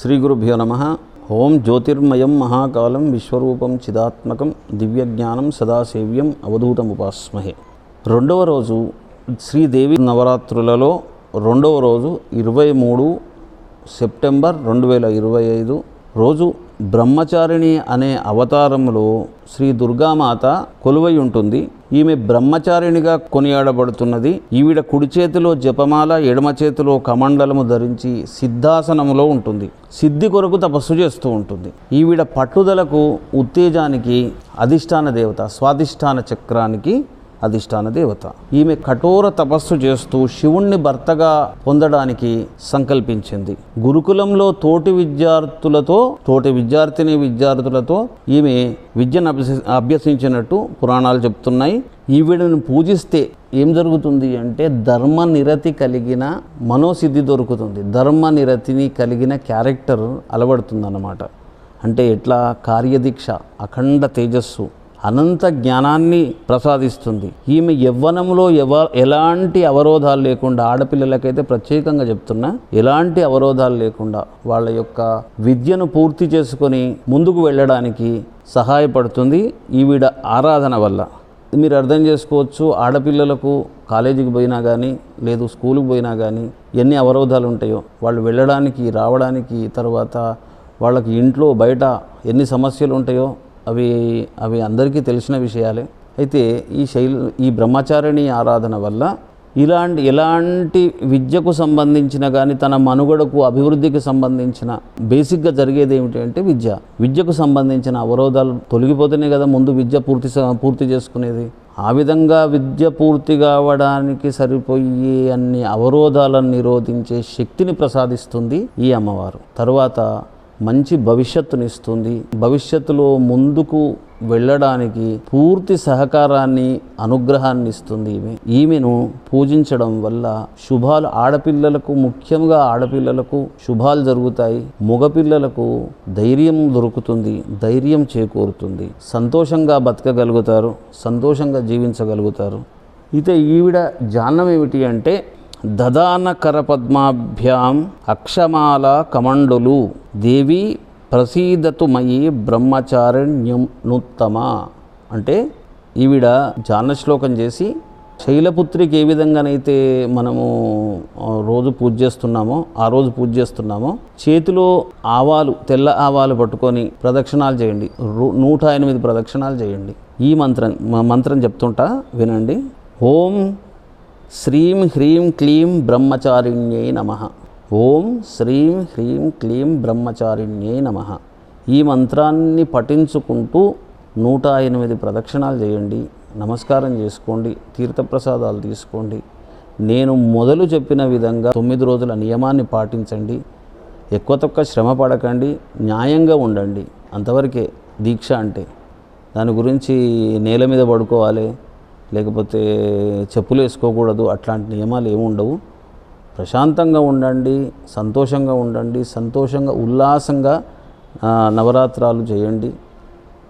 శ్రీ గురుభ్యో నమ. ఓం జ్యోతిర్మయం మహాకాలం విశ్వరూపం చిదాత్మకం దివ్యజ్ఞానం సదాసేవ్యం అవధూతముపాస్మహే. రెండవ రోజు శ్రీదేవి నవరాత్రులలో రెండవ రోజు ఇరవై మూడు సెప్టెంబర్ రెండు వేల ఇరవై ఐదు రోజు బ్రహ్మచారిణి అనే అవతారంలో శ్రీ దుర్గామాత కొలువై ఉంటుంది. ఈమె బ్రహ్మచారిణిగా కొనియాడబడుతున్నది. ఈవిడ కుడి చేతిలో జపమాల ఎడమ చేతిలో కమండలము ధరించి సిద్ధాసనములో ఉంటుంది. సిద్ధి కొరకు తపస్సు చేస్తూ ఉంటుంది. ఈవిడ పట్టుదలకు ఉత్తేజానికి అధిష్టాన దేవత స్వాధిష్టాన చక్రానికి అధిష్టాన దేవత. ఈమె కఠోర తపస్సు చేస్తూ శివుణ్ణి భర్తగా పొందడానికి సంకల్పించింది. గురుకులంలో తోటి విద్యార్థులతో తోటి విద్యార్థిని విద్యార్థులతో ఈమె విద్యను అభ్యసి అభ్యసించినట్టు పురాణాలు చెప్తున్నాయి. ఈవిడను పూజిస్తే ఏం జరుగుతుంది అంటే ధర్మ నిరతి కలిగిన మనోసిద్ధి దొరుకుతుంది. ధర్మ నిరతిని కలిగిన క్యారెక్టర్ అలవడుతుంది అన్నమాట అంటే ఎట్లా? కార్యదీక్ష అఖండ తేజస్సు. అనంత జ్ఞానాన్ని ప్రసాదిస్తుంది. ఈమె యవ్వనంలో ఎవ ఎలాంటి అవరోధాలు లేకుండా ఆడపిల్లలకైతే ప్రత్యేకంగా చెప్తున్నా ఎలాంటి అవరోధాలు లేకుండా వాళ్ళ యొక్క విద్యను పూర్తి చేసుకొని ముందుకు వెళ్ళడానికి సహాయపడుతుంది ఈవిడ ఆరాధన వల్ల. మీరు అర్థం చేసుకోవచ్చు ఆడపిల్లలకు కాలేజీకి పోయినా కానీ లేదు స్కూల్కి పోయినా కానీ ఎన్ని అవరోధాలు ఉంటాయో. వాళ్ళు వెళ్ళడానికి రావడానికి తర్వాత వాళ్ళకి ఇంట్లో బయట ఎన్ని సమస్యలు ఉంటాయో అవి అవి అందరికీ తెలిసిన విషయాలే. అయితే ఈ శైలి ఈ బ్రహ్మచారిణి ఆరాధన వల్ల ఇలాంటి ఎలాంటి విద్యకు సంబంధించిన కానీ తన మనుగడకు అభివృద్ధికి సంబంధించిన బేసిక్గా జరిగేది ఏమిటంటే విద్య. విద్యకు సంబంధించిన అవరోధాలు తొలగిపోతేనే కదా ముందు విద్య పూర్తి పూర్తి చేసుకునేది. ఆ విధంగా విద్య పూర్తి కావడానికి సరిపోయే అన్ని అవరోధాలను నిరోధించే శక్తిని ప్రసాదిస్తుంది ఈ అమ్మవారు. తరువాత మంచి భవిష్యత్తునిస్తుంది. భవిష్యత్తులో ముందుకు వెళ్ళడానికి పూర్తి సహకారాన్ని అనుగ్రహాన్ని ఇస్తుంది ఈమె. ఈమెను పూజించడం వల్ల శుభాలు ఆడపిల్లలకు ముఖ్యంగా ఆడపిల్లలకు శుభాలు జరుగుతాయి. మగపిల్లలకు ధైర్యం దొరుకుతుంది ధైర్యం చేకూరుతుంది. సంతోషంగా బతకగలుగుతారు సంతోషంగా జీవించగలుగుతారు. అయితే ఈవిడ జానం ఏమిటి అంటే దదానకరపద్మాభ్యాం అక్షమాల కమండులు దేవి ప్రసీదతు మయి బ్రహ్మచారణ్యం నుత్తమ అంటే ఈవిడ జానశ్లోకం చేసి శైలపుత్రికి ఏ విధంగానైతే మనము రోజు పూజ చేస్తున్నామో ఆ రోజు పూజ చేస్తున్నామో చేతిలో ఆవాలు తెల్ల ఆవాలు పట్టుకొని ప్రదక్షిణాలు చేయండి. నూట ఎనిమిది ప్రదక్షిణాలు చేయండి. ఈ మంత్రం మంత్రం చెప్తుంటా వినండి. ఓం శ్రీం హ్రీం క్లీం బ్రహ్మచారిణ్యై నమ. ఓం శ్రీం హ్రీం క్లీం బ్రహ్మచారిణ్యై నమ. ఈ మంత్రాన్ని పఠించుకుంటూ నూట ఎనిమిది ప్రదక్షిణాలు చేయండి నమస్కారం చేసుకోండి తీర్థప్రసాదాలు తీసుకోండి. నేను మొదలు చెప్పిన విధంగా తొమ్మిది రోజుల నియమాన్ని పాటించండి. ఎక్కువ తొక్క శ్రమ పడకండి న్యాయంగా ఉండండి. అంతవరకే దీక్ష అంటే. దాని గురించి నేల మీద పడుకోవాలి లేకపోతే చెప్పులు వేసుకోకూడదు అట్లాంటి నియమాలు ఏమి ఉండవు. ప్రశాంతంగా ఉండండి సంతోషంగా ఉండండి సంతోషంగా ఉల్లాసంగా నవరాత్రాలు చేయండి.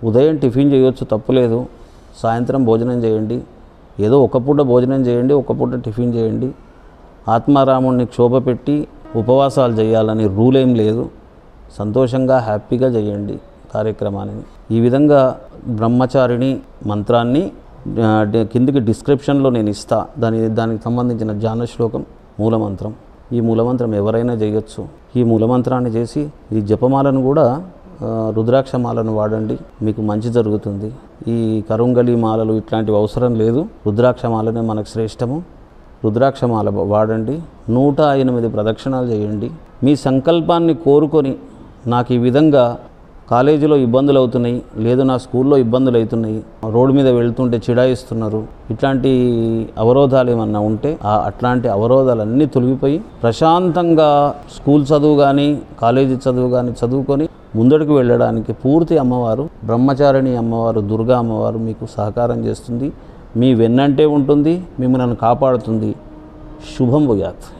ఉదయం టిఫిన్ చేయొచ్చు తప్పులేదు సాయంత్రం భోజనం చేయండి. ఏదో ఒక పూట భోజనం చేయండి ఒక పూట టిఫిన్ చేయండి. ఆత్మారాముణ్ణి క్షోభ పెట్టి ఉపవాసాలు చేయాలని రూల్ ఏం లేదు. సంతోషంగా హ్యాపీగా చేయండి కార్యక్రమాన్ని. ఈ విధంగా బ్రహ్మచారిణి మంత్రాన్ని కిందికి డిస్క్రిప్షన్లో నేను ఇస్తా. దాని దానికి సంబంధించిన ధ్యాన శ్లోకం మూలమంత్రం. ఈ మూలమంత్రం ఎవరైనా చేయొచ్చు. ఈ మూలమంత్రాన్ని చేసి ఈ జపమాలను కూడా రుద్రాక్షమాలను వాడండి. మీకు మంచి జరుగుతుంది. ఈ కరుంగలి మాలలు ఇట్లాంటివి అవసరం లేదు. రుద్రాక్షమాలనే మనకు శ్రేష్టము. రుద్రాక్షమాల వాడండి. నూట ఎనిమిది ప్రదక్షిణాలు చేయండి. మీ సంకల్పాన్ని కోరుకొని నాకు ఈ విధంగా కాలేజీలో ఇబ్బందులు అవుతున్నాయి లేదు నా స్కూల్లో ఇబ్బందులు అవుతున్నాయి రోడ్డు మీద వెళ్తుంటే చిడాయిస్తున్నారు. ఇట్లాంటి అవరోధాలు ఏమన్నా ఉంటే ఆ అట్లాంటి అవరోధాలన్నీ తొలగిపోయి ప్రశాంతంగా స్కూల్ చదువు కానీ కాలేజీ చదువు కానీ చదువుకొని ముందడుకు వెళ్ళడానికి పూర్తి అమ్మవారు బ్రహ్మచారిణి అమ్మవారు దుర్గా అమ్మవారు మీకు సహకారం చేస్తుంది. మీ వెన్నంటే ఉంటుంది మిమ్మల్ని కాపాడుతుంది. శుభం భూయాత్.